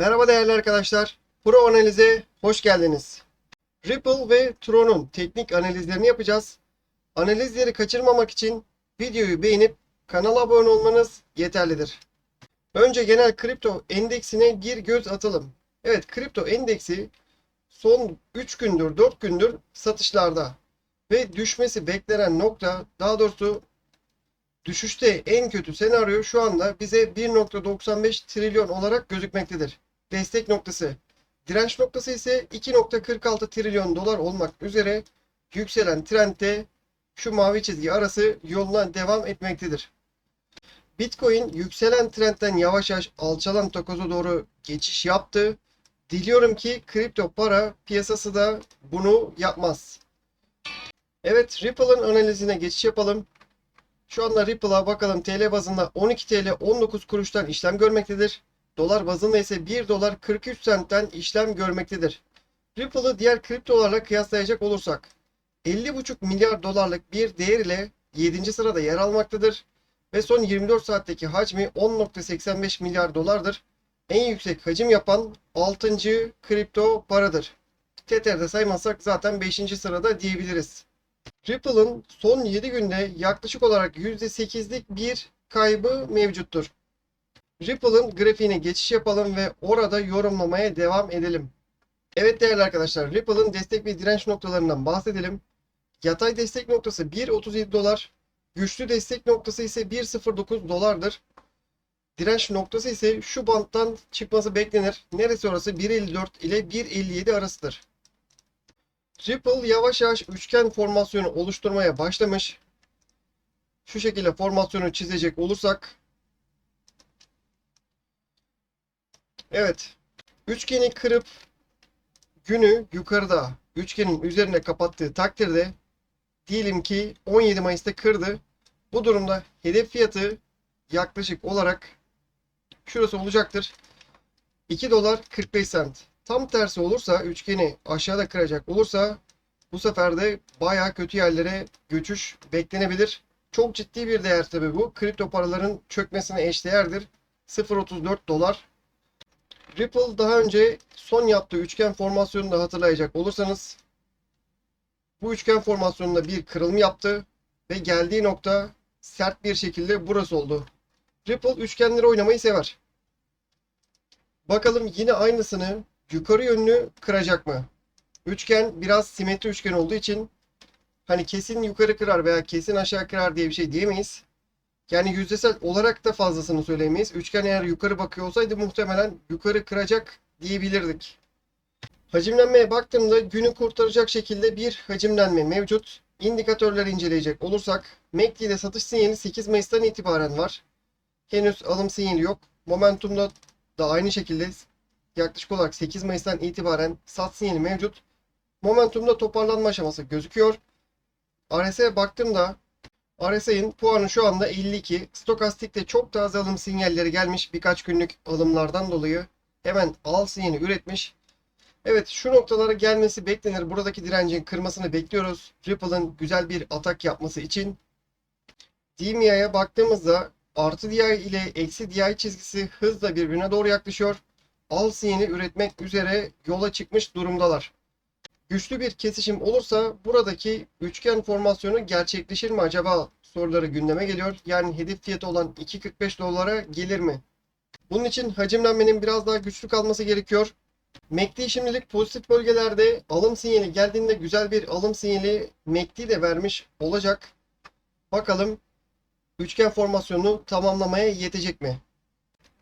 Merhaba değerli arkadaşlar. Pro analize hoş geldiniz. Ripple ve Tron'un teknik analizlerini yapacağız. Analizleri kaçırmamak için videoyu beğenip kanala abone olmanız yeterlidir. Önce genel kripto endeksine bir göz atalım. Evet kripto endeksi son 3 gündür 4 gündür satışlarda ve düşmesi beklenen nokta daha doğrusu düşüşte en kötü senaryo şu anda bize 1.95 trilyon olarak gözükmektedir. Destek noktası. Direnç noktası ise 2.46 trilyon dolar olmak üzere yükselen trendde şu mavi çizgi arası yoluna devam etmektedir. Bitcoin yükselen trendten yavaş yavaş alçalan takoza doğru geçiş yaptı. Diliyorum ki kripto para piyasası da bunu yapmaz. Evet Ripple'ın analizine geçiş yapalım. Şu anda Ripple'a bakalım TL bazında 12 TL 19 kuruştan işlem görmektedir. Dolar bazında ise 1 dolar 43 centten işlem görmektedir. Ripple'ı diğer kriptolarla kıyaslayacak olursak 50,5 milyar dolarlık bir değer ile 7. sırada yer almaktadır ve son 24 saatteki hacmi 10.85 milyar dolardır. En yüksek hacim yapan 6. kripto paradır. Tether'de saymazsak zaten 5. sırada diyebiliriz. Ripple'ın son 7 günde yaklaşık olarak %8'lik bir kaybı mevcuttur. Ripple'ın grafiğine geçiş yapalım ve orada yorumlamaya devam edelim. Evet değerli arkadaşlar Ripple'ın destek ve direnç noktalarından bahsedelim. Yatay destek noktası 1.37 dolar, güçlü destek noktası ise 1.09 dolardır. Direnç noktası ise şu banttan çıkması beklenir. Neresi orası? 1.54 ile 1.57 arasıdır. Ripple yavaş yavaş üçgen formasyonu oluşturmaya başlamış. Şu şekilde formasyonu çizecek olursak. Evet. Üçgeni kırıp günü yukarıda üçgenin üzerine kapattığı takdirde diyelim ki 17 Mayıs'ta kırdı. Bu durumda hedef fiyatı yaklaşık olarak şurası olacaktır. 2 dolar 45 cent. Tam tersi olursa üçgeni aşağıda kıracak olursa bu sefer de baya kötü yerlere göçüş beklenebilir. Çok ciddi bir değer tabi bu. Kripto paraların çökmesine eşdeğerdir. 0.34 dolar. Ripple daha önce son yaptığı üçgen formasyonunu da hatırlayacak olursanız bu üçgen formasyonunda bir kırılım yaptı ve geldiği nokta sert bir şekilde burası oldu. Ripple üçgenleri oynamayı sever. Bakalım yine aynısını yukarı yönlü kıracak mı? Üçgen biraz simetri üçgen olduğu için hani kesin yukarı kırar veya kesin aşağı kırar diye bir şey diyemeyiz. Yani yüzdesel olarak da fazlasını söyleyemeyiz. Üçgen eğer yukarı bakıyor olsaydı muhtemelen yukarı kıracak diyebilirdik. Hacimlenmeye baktığımda günü kurtaracak şekilde bir hacimlenme mevcut. İndikatörleri inceleyecek olursak MACD'de satış sinyali 8 Mayıs'tan itibaren var. Henüz alım sinyali yok. Momentumda da aynı şekilde yaklaşık olarak 8 Mayıs'tan itibaren sat sinyali mevcut. Momentumda toparlanma aşaması gözüküyor. RSI'ye baktığımda RSI'nin puanı şu anda 52. Stokastik'te çok az alım sinyalleri gelmiş birkaç günlük alımlardan dolayı. Hemen al sinyali üretmiş. Evet şu noktalara gelmesi beklenir. Buradaki direncin kırmasını bekliyoruz. Ripple'ın güzel bir atak yapması için. DMA'ya baktığımızda artı DI ile eksi DI çizgisi hızla birbirine doğru yaklaşıyor. Al sinyali üretmek üzere yola çıkmış durumdalar. Güçlü bir kesişim olursa buradaki üçgen formasyonu gerçekleşir mi acaba soruları gündeme geliyor. Yani hedef fiyatı olan 2.45 dolara gelir mi? Bunun için hacimlenmenin biraz daha güçlü kalması gerekiyor. MACD şimdilik pozitif bölgelerde alım sinyali geldiğinde güzel bir alım sinyali MACD de vermiş olacak. Bakalım üçgen formasyonunu tamamlamaya yetecek mi?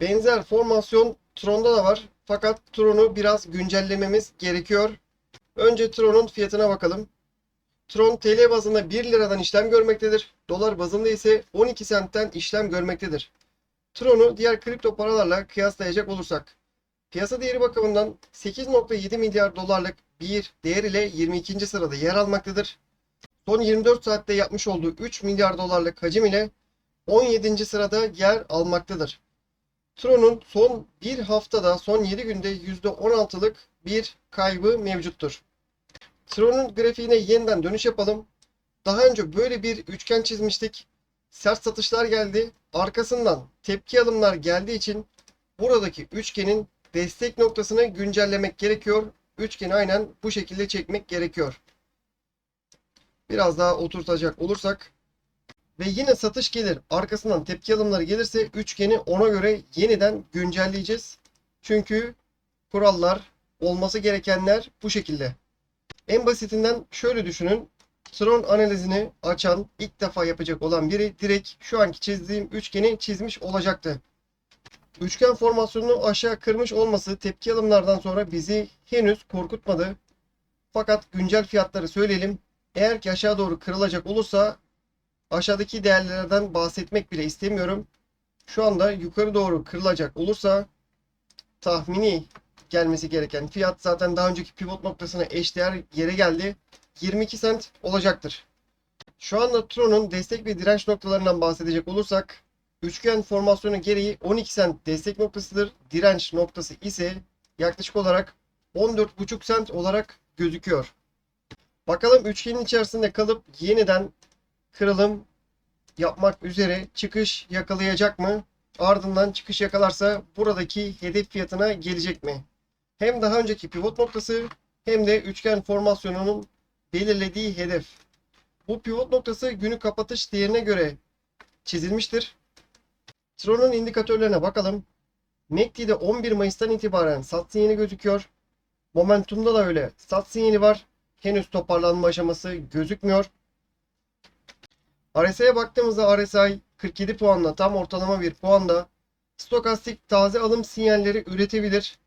Benzer formasyon Tron'da da var. Fakat Tron'u biraz güncellememiz gerekiyor. Önce Tron'un fiyatına bakalım. Tron TL bazında 1 liradan işlem görmektedir. Dolar bazında ise 12 centten işlem görmektedir. Tron'u diğer kripto paralarla kıyaslayacak olursak piyasa değeri bakımından 8.7 milyar dolarlık bir değer ile 22. sırada yer almaktadır. Son 24 saatte yapmış olduğu 3 milyar dolarlık hacim ile 17. sırada yer almaktadır. Tron'un son bir haftada son 7 günde %16'lık bir kaybı mevcuttur. Tron'un grafiğine yeniden dönüş yapalım. Daha önce böyle bir üçgen çizmiştik. Sert satışlar geldi. Arkasından tepki alımlar geldiği için buradaki üçgenin destek noktasını güncellemek gerekiyor. Üçgeni aynen bu şekilde çekmek gerekiyor. Biraz daha oturtacak olursak ve yine satış gelir. Arkasından tepki alımları gelirse üçgeni ona göre yeniden güncelleyeceğiz. Çünkü kurallar, olması gerekenler bu şekilde. En basitinden şöyle düşünün. Tron analizini açan, ilk defa yapacak olan biri direkt şu anki çizdiğim üçgeni çizmiş olacaktı. Üçgen formasyonunu aşağı kırmış olması tepki alımlardan sonra bizi henüz korkutmadı. Fakat güncel fiyatları söyleyelim. Eğer ki aşağı doğru kırılacak olursa aşağıdaki değerlerden bahsetmek bile istemiyorum. Şu anda yukarı doğru kırılacak olursa tahmini gelmesi gereken fiyat zaten daha önceki pivot noktasına eşdeğer yere geldi. 22 sent olacaktır. Şu anda Tron'un destek ve direnç noktalarından bahsedecek olursak üçgen formasyonu gereği 12 sent destek noktasıdır. Direnç noktası ise yaklaşık olarak 14,5 sent olarak gözüküyor. Bakalım üçgenin içerisinde kalıp yeniden kırılım yapmak üzere çıkış yakalayacak mı? Ardından çıkış yakalarsa buradaki hedef fiyatına gelecek mi? Hem daha önceki pivot noktası hem de üçgen formasyonunun belirlediği hedef. Bu pivot noktası günü kapatış değerine göre çizilmiştir. Tron'un indikatörlerine bakalım. MACD'de 11 Mayıs'tan itibaren sat sinyali gözüküyor. Momentum'da da öyle sat sinyali var. Henüz toparlanma aşaması gözükmüyor. RSI'ye baktığımızda RSI 47 puanla tam ortalama bir puanda. Stokastik taze alım sinyalleri üretebilir.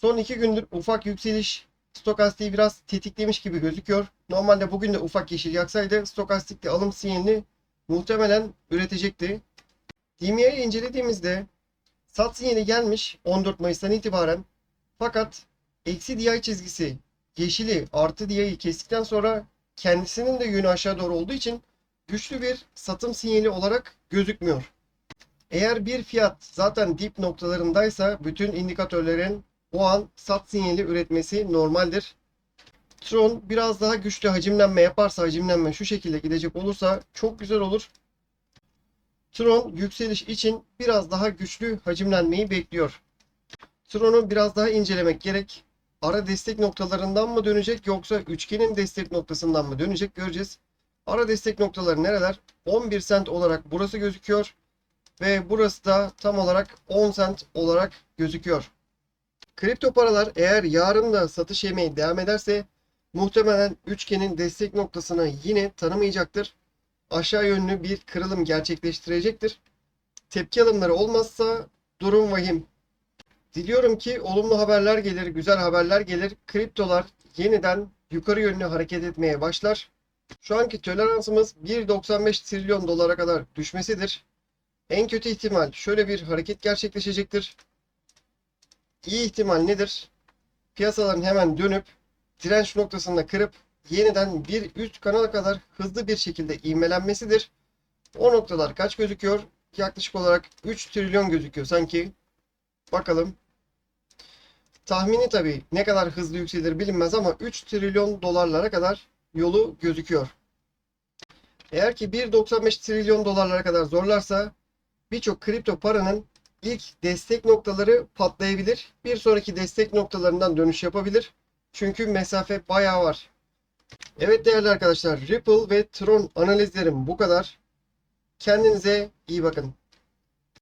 Son iki gündür ufak yükseliş stokastiği biraz tetiklemiş gibi gözüküyor. Normalde bugün de ufak yeşil yaksaydı stokastikte alım sinyalini muhtemelen üretecekti. DMA'yı incelediğimizde sat sinyali gelmiş 14 Mayıs'tan itibaren. Fakat eksi DI çizgisi yeşili artı DI'yi kestikten sonra kendisinin de yönü aşağı doğru olduğu için güçlü bir satım sinyali olarak gözükmüyor. Eğer bir fiyat zaten dip noktalarındaysa bütün indikatörlerin o an sat sinyali üretmesi normaldir. Tron biraz daha güçlü hacimlenme yaparsa, hacimlenme şu şekilde gidecek olursa çok güzel olur. Tron yükseliş için biraz daha güçlü hacimlenmeyi bekliyor. Tron'u biraz daha incelemek gerek. Ara destek noktalarından mı dönecek yoksa üçgenin destek noktasından mı dönecek göreceğiz. Ara destek noktaları nereler? 11 sent olarak burası gözüküyor. Ve burası da tam olarak 10 sent olarak gözüküyor. Kripto paralar eğer yarın da satış yemeye devam ederse muhtemelen üçgenin destek noktasını yine tanımayacaktır. Aşağı yönlü bir kırılım gerçekleştirecektir. Tepki alımları olmazsa durum vahim. Diliyorum ki olumlu haberler gelir, güzel haberler gelir. Kriptolar yeniden yukarı yönlü hareket etmeye başlar. Şu anki toleransımız 1.95 trilyon dolara kadar düşmesidir. En kötü ihtimal şöyle bir hareket gerçekleşecektir. İyi ihtimal nedir? Piyasaların hemen dönüp direnç noktasında kırıp yeniden bir üst kanala kadar hızlı bir şekilde ivmelenmesidir. O noktalar kaç gözüküyor? Yaklaşık olarak 3 trilyon gözüküyor sanki. Bakalım. Tahmini tabii ne kadar hızlı yükselir bilinmez ama 3 trilyon dolarlara kadar yolu gözüküyor. Eğer ki 1.95 trilyon dolarlara kadar zorlarsa birçok kripto paranın ilk destek noktaları patlayabilir. Bir sonraki destek noktalarından dönüş yapabilir. Çünkü mesafe bayağı var. Evet değerli arkadaşlar Ripple ve Tron analizlerim bu kadar. Kendinize iyi bakın.